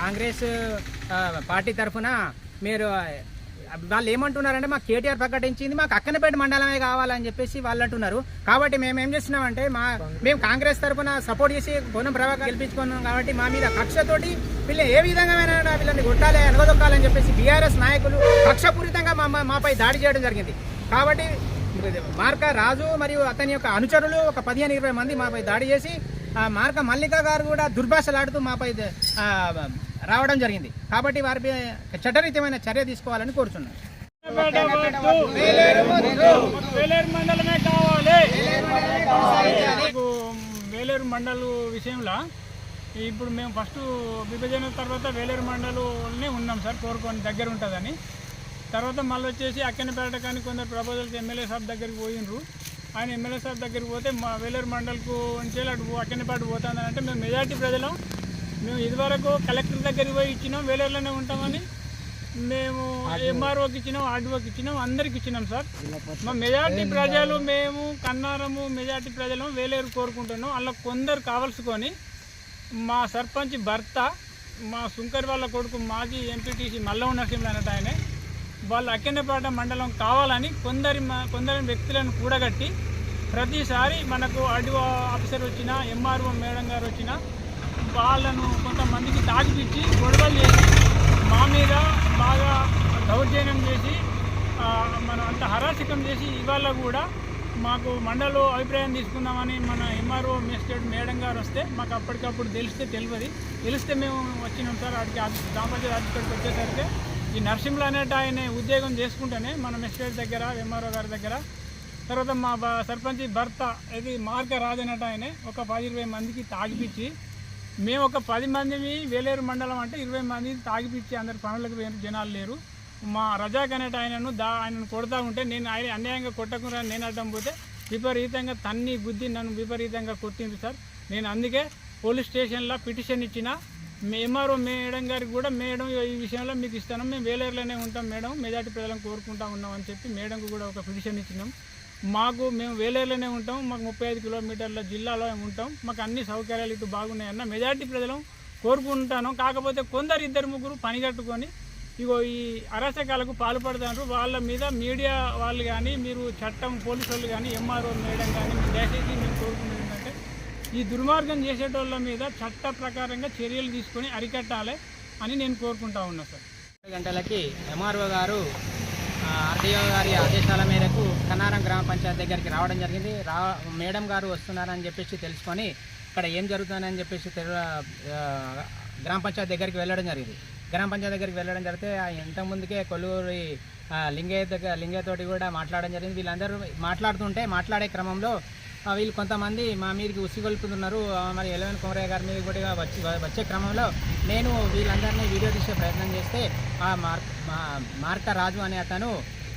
Congress party తరఫున మీరు వాళ్ళు ఏమంటున్నారంటే మాకు కేటీఆర్ ప్రకటించింది మాకు అక్కనపేట మండలమే కావాలని చెప్పేసి వాళ్ళు అంటున్నారు. కాబట్టి మేము ఏం చేస్తున్నామంటే మా మేము కాంగ్రెస్ తరఫున సపోర్ట్ చేసి పొన్నం ప్రభాకర్ గెలిపించుకున్నాం కాబట్టి మా మీద కక్షతోటి వీళ్ళు ఏ విధంగా వీళ్ళని కొట్టాలి అనగదొక్కాలని చెప్పేసి బీఆర్ఎస్ నాయకులు కక్షపూరితంగా మా మాపై దాడి చేయడం జరిగింది. కాబట్టి మార్క రాజు మరియు అతని యొక్క అనుచరులు ఒక పదిహేను ఇరవై మంది మాపై దాడి చేసి మార్క మల్లిక గారు కూడా దుర్భాషలాడుతూ మాపై రావడం జరిగింది. కాబట్టి వారిపై చట్టరీతమైన చర్య తీసుకోవాలని కోరుతున్నాను వేలేరు మండలమే వేలేరు మండలు విషయంలో ఇప్పుడు మేము ఫస్ట్ విభజన తర్వాత వేలేరు మండలంలోనే ఉన్నాం సార్ కోరుకొని దగ్గర ఉంటుందని. తర్వాత మళ్ళీ వచ్చేసి అక్కనపేట కానీ కొందరు ప్రపోజల్స్ ఎమ్మెల్యే సాబ్ దగ్గరికి పోయినరు. ఆయన ఎమ్మెల్యే సార్ దగ్గరికి పోతే మా వేలూరు మండలకు నుంచి అటు అక్కడిపాటు పోతుందని అంటే మేము మెజార్టీ ప్రజలం. మేము ఇదివరకు కలెక్టర్ దగ్గరికి పోయి ఇచ్చినాం వేలేరులోనే ఉంటామని. మేము ఎంఆర్ఓకి ఇచ్చినాం ఆర్డీఓకి ఇచ్చినాం అందరికి ఇచ్చినాం సార్. మా మెజార్టీ ప్రజలు మేము కన్నారము మెజార్టీ ప్రజలు వేలేరు కోరుకుంటున్నాం. అలా కొందరు కావలసుకొని మా సర్పంచ్ భర్త మా సుంకర్ వాళ్ళ కొడుకు మాజీ ఎంపీటీసీ మల్లవ నరసింహ అనేది ఆయనే వాళ్ళు అక్కెన్నపేట మండలం కావాలని కొందరి కొందరి వ్యక్తులను కూడగట్టి ప్రతిసారి మనకు ఆర్డీఓ ఆఫీసర్ వచ్చినా ఎంఆర్ఓ మేడం గారు వచ్చినా వాళ్ళను కొంతమందికి తాగిపిచ్చి గొడవలు చేసి మా మీద బాగా దౌర్జన్యం చేసి మనం అంత హరాసికం చేసి ఇవాళ కూడా మాకు మండలో అభిప్రాయం తీసుకుందామని మన ఎంఆర్ఓ మేస్టేట్ మేడం గారు వస్తే మాకు అప్పటికప్పుడు తెలిస్తే తెలియదు. తెలిస్తే మేము వచ్చినాం సార్ అడిగి దాంపత్య అధికారికి వచ్చేసరికి ఈ నర్సింహులు అనేట ఆయన ఉద్యోగం చేసుకుంటేనే మన మెస్టేట్ దగ్గర ఎంఆర్ఓ గారి దగ్గర. తర్వాత మా సర్పంచ్ భర్త ఇది మార్క రాజనట ఆయన ఒక పది ఇరవై మందికి తాగిపిచ్చి మేము ఒక పది మందిని వేలేరు మండలం అంటే ఇరవై మందిని తాగిపిచ్చి అందరి పనులకు జనాలు లేరు. మా రజాక్ అనేట ఆయనను దా ఆయనను కొడతా ఉంటే నేను ఆయన అన్యాయంగా కొట్టకుండా నేను అడ్డం పోతే విపరీతంగా తన్ని గుద్ది నన్ను విపరీతంగా కొట్టింది సార్. నేను అందుకే పోలీస్ స్టేషన్లో పిటిషన్ ఇచ్చిన ఎంఆర్ఓ మేడం గారికి కూడా మేడం ఈ విషయంలో మీకు ఇస్తాను. మేము వేలేరులోనే ఉంటాం మేడం. మెజార్టీ ప్రజలను కోరుకుంటా ఉన్నాం అని చెప్పి మేడంకు కూడా ఒక పిటిషన్ ఇచ్చినాం. మాకు మేము వేలేరులోనే ఉంటాం. మాకు ముప్పై ఐదు కిలోమీటర్ల జిల్లాలో ఉంటాం. మాకు అన్ని సౌకర్యాలు ఇటు బాగున్నాయన్న మెజార్టీ ప్రజలు కోరుకుంటాను. కాకపోతే కొందరు ఇద్దరు ముగ్గురు పని కట్టుకొని ఇగో ఈ అరాచకాలకు పాల్పడతారు. వాళ్ళ మీద మీడియా వాళ్ళు కానీ మీరు చట్టం పోలీసు వాళ్ళు కానీ ఎంఆర్ఓ మేడం కానీ దయచేసి మేము కోరుకుంటున్నాం ఈ దుర్మార్గం చేసేటోళ్ళ మీద చట్ట ప్రకారంగా చర్యలు తీసుకొని అరికట్టాలి అని నేను కోరుకుంటా ఉన్నా సార్. పది గంటలకి ఎంఆర్ఓ గారు ఆర్డీఓ గారి ఆదేశాల మేరకు కన్నారం గ్రామ పంచాయతీ దగ్గరికి రావడం జరిగింది. రా మేడం గారు వస్తున్నారని చెప్పేసి తెలుసుకొని ఇక్కడ ఏం జరుగుతుందని చెప్పేసి గ్రామ పంచాయతీ దగ్గరికి వెళ్ళడం జరిగింది. గ్రామ పంచాయతీ దగ్గరికి వెళ్ళడం జరిగితే ఆ ఇంతకుముందుకే కొల్లూరి లింగయ్య దగ్గర లింగయ్యతోటి కూడా మాట్లాడడం జరిగింది. వీళ్ళందరూ మాట్లాడుతుంటే మాట్లాడే క్రమంలో వీళ్ళు కొంతమంది మా మీదకి ఉసిగొల్పుతున్నారు. మరి ఎలవెన్ కుమరయ్య గారి మీద కూడా వచ్చి వచ్చే క్రమంలో నేను వీళ్ళందరినీ వీడియో తీసే ప్రయత్నం చేస్తే ఆ మార్ మా మార్క రాజు అనే అతను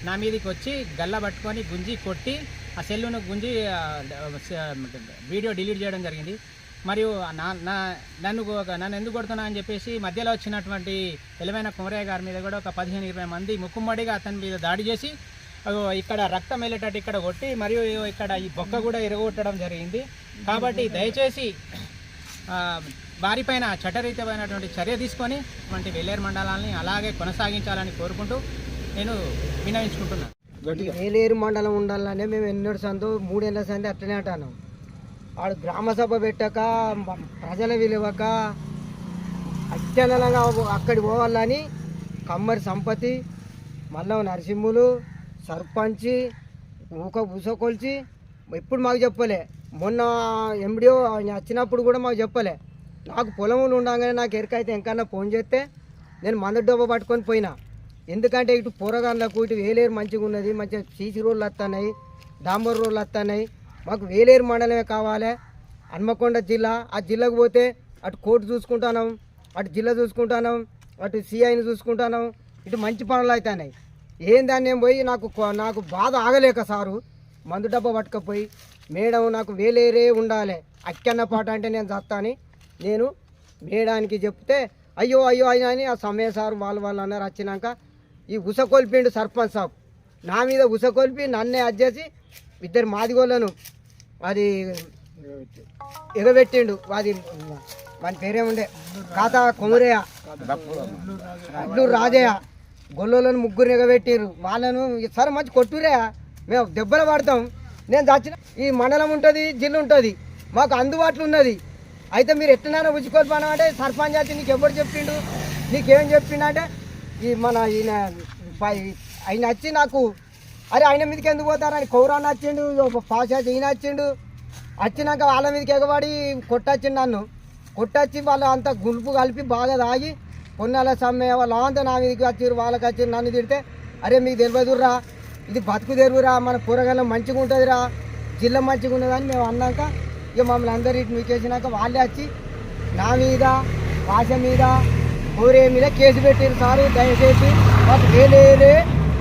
నా మీదకి వచ్చి గల్ల పట్టుకొని గుంజి కొట్టి ఆ సెల్లును గుంజి వీడియో డిలీట్ చేయడం జరిగింది. మరియు నా నా నన్ను నన్ను ఎందుకు కొడుతున్నా అని చెప్పేసి మధ్యలో వచ్చినటువంటి ఎలవైన కుమరయ్య గారి మీద కూడా ఒక పదిహేను ఇరవై మంది ముక్కుమ్మడిగా అతని మీద దాడి చేసి ఇక్కడ రక్తం వెళ్ళేటట్టు ఇక్కడ కొట్టి మరియు ఇక్కడ ఈ బొక్క కూడా ఇరగొట్టడం జరిగింది. కాబట్టి దయచేసి ఆ, వారిపైన చట్టరీత్యమైనటువంటి చర్య తీసుకొని వంటి వెల్లేరు మండలాన్ని అలాగే కొనసాగించాలని కోరుకుంటూ నేను వినవించుకుంటున్నాను ఏలేరు మండలం ఉండాలనే మేము ఎన్నో సందో మూడేళ్ళ సంది అట్లనే అంటాను వాడు గ్రామ సభ పెట్టక ప్రజల విలువక అత్యనంగా అక్కడికి పోవాలని కమ్మరి సంపతి మల్లవ నరసింహులు సర్పంచి ఊక ఊసకొల్చి ఎప్పుడు మాకు చెప్పలే. మొన్న ఎండిఓ వచ్చినప్పుడు కూడా మాకు చెప్పలే. నాకు పొలంలో ఉండగానే నాకు ఎరకైతే ఎంకన్నా ఫోన్ చేస్తే నేను మంద డబ్బా పట్టుకొని పోయినా. ఎందుకంటే ఇటు పొరగాళ్ళకు ఇటు వేలేరు మంచిగా ఉన్నది మంచిగా సీసీ రోడ్లు వస్తున్నాయి డాంబర్ రోడ్లు వస్తున్నాయి మాకు వేలేరు మండలమే కావాలి. హన్మకొండ జిల్లా ఆ జిల్లాకు పోతే అటు కోర్టు చూసుకుంటాను అటు జిల్లా చూసుకుంటాను అటు సిఐని చూసుకుంటాను ఇటు మంచి పనులు అవుతున్నాయి. ఏం దాన్ని ఏం పోయి నాకు నాకు బాధ ఆగలేక సారు. మందు డబ్బా పట్టుకపోయి మేడం నాకు వేలేరే ఉండాలి. అక్కన్న పాట అంటే నేను చస్తాని. నేను మేడానికి చెప్తే అయ్యో అయ్యో అయ్యో అని ఆ సమయ సార్ వాళ్ళు వాళ్ళు అన్నారు వచ్చినాక ఈ ఉసకొల్పిండు సర్పంచ్ సాబ్. నా మీద ఉసకొల్పి నన్నే అజ్జేసి ఇద్దరు మాదిగోళ్ళను అది ఎగబెట్టిండు. అది మన పేరేముండే? కాత కొమురయ్య. అడ్లు రాజయ్య. గొల్లోళ్ళని ముగ్గురు ఎగబెట్టిర్రు వాళ్ళను సరే మంచి కొట్టురే. మేము దెబ్బలు పడతాం. నేను చచ్చిన ఈ మండలం ఉంటుంది జిల్లా ఉంటుంది. మాకు అందుబాటులో ఉన్నది. అయితే మీరు ఎట్లనైనా ఉచ్చుకోవాలి పని అంటే సర్పంచ్ అయితే నీకు ఎవరు చెప్పిండు? నీకేం చెప్పిండు అంటే ఈ మన ఈయన ఆయన వచ్చి నాకు అరే ఆయన మీదకి ఎందుకు పోతారని కౌరాన్ని వచ్చిండు ఒక పాశాచి ఈయన వచ్చిండు వచ్చినాక వాళ్ళ మీదకి ఎగబడి కొట్టచ్చిండు నన్ను. కొట్టచ్చి వాళ్ళు అంత గుంపు కలిపి బాగా తాగి కొన్నాళ్ళ సమ్మె వాళ్ళు అంతా నా మీదకి వచ్చిర్రు వాళ్ళకి వచ్చి నన్ను తిడితే అరే మీకు తెలియదురా ఇది బతుకు తెరువురా మన కూరగాయలు మంచిగా ఉంటుందిరా జిల్లా మంచిగా ఉన్నదని మేము అన్నాక ఇక మమ్మల్ని అందరు ఇటు మీకేసినాక వాళ్ళే వచ్చి నా మీద భాష మీద ఊరే మీద కేసు పెట్టారు సారు దయచేసి మాకు వేలేరే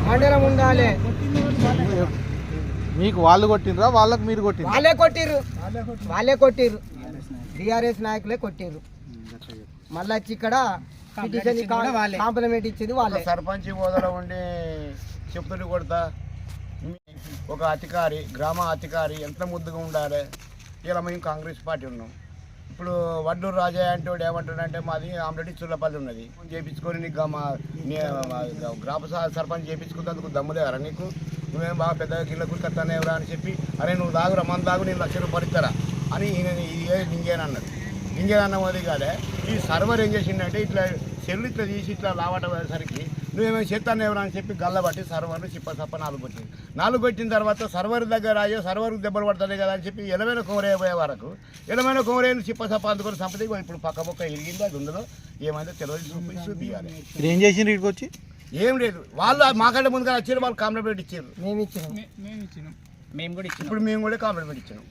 మండలం ఉండాలి. మీకు వాళ్ళు కొట్టినరా వాళ్ళకి మీరు కొట్టిన వాళ్ళే కొట్టిర్రు. వాళ్ళే కొట్టిర్రు. బీఆర్ఎస్ నాయకులే కొట్టిర్రు. మళ్ళీ వచ్చి ఇక్కడ పిటిషన్ కాంప్లిమెంట్ ఇచ్చింది వాళ్ళే. సర్పంచ్ హోదాలో ఉండి చెప్పులు కొడతా ఒక అధికారి గ్రామ అధికారి ఎంత ముద్దుగా ఉండాలి? ఇలా మేము కాంగ్రెస్ పార్టీ ఉన్నాం. ఇప్పుడు వడ్డూరు రాజయ్య అంటే వాడు ఏమంటాడంటే మాది ఆమ్రెడ్డి చుల్లపల్లి ఉన్నది. చేపించుకొని నీకు మా గ్రామ సర్పంచ్ చేపించుకున్నందుకు దమ్ములేరా నీకు? నువ్వేం బాగా పెద్దగా గిళ్ళ కుట్టుకొస్తానేవరా అని చెప్పి అరే నువ్వు దాగురా మన దాగు నేను లక్ష రూపాయలు ఇస్తారా? అని ఈయన ఇదే లింగేనన్నది లింగేనన్న మోదీ కాదే ఈ సర్వర్ ఏం చేసిండంటే ఇట్లా సెల్లు ఇట్లా తీసి ఇట్లా లావటం అయ్యేసరికి నువ్వేమో చేస్తాను ఎవరు అని చెప్పి గల్లబట్టి సర్వర్లు చిప్ప సప్ప నాలుగు కొట్టింది. నాలుగు కొట్టిన తర్వాత సర్వర్ దగ్గర అయ్యో సర్వర్కి దెబ్బలు పడుతుంది కదా అని చెప్పి ఎలమైన కోరే పోయే వరకు ఎలమైన కోరేను చిప్ప సప్ప అందుకొని సంపతి ఇప్పుడు పక్క పక్క ఇరిగింది అది ఉందో ఏమైందో తెలియదు చూపి చూపించాలి ఏం చేసిండ్రు ఇక్కడికి వచ్చి? ఏం లేదు. వాళ్ళు మాకంటే ముందుగా వచ్చారు వాళ్ళు కాంప్లిమెంట్ ఇచ్చారు. మేము ఇచ్చినాం మేము ఇచ్చినాం మేము కూడా ఇచ్చినాం ఇప్పుడు మేము కూడా కాంప్లిమెంట్ ఇచ్చినాం.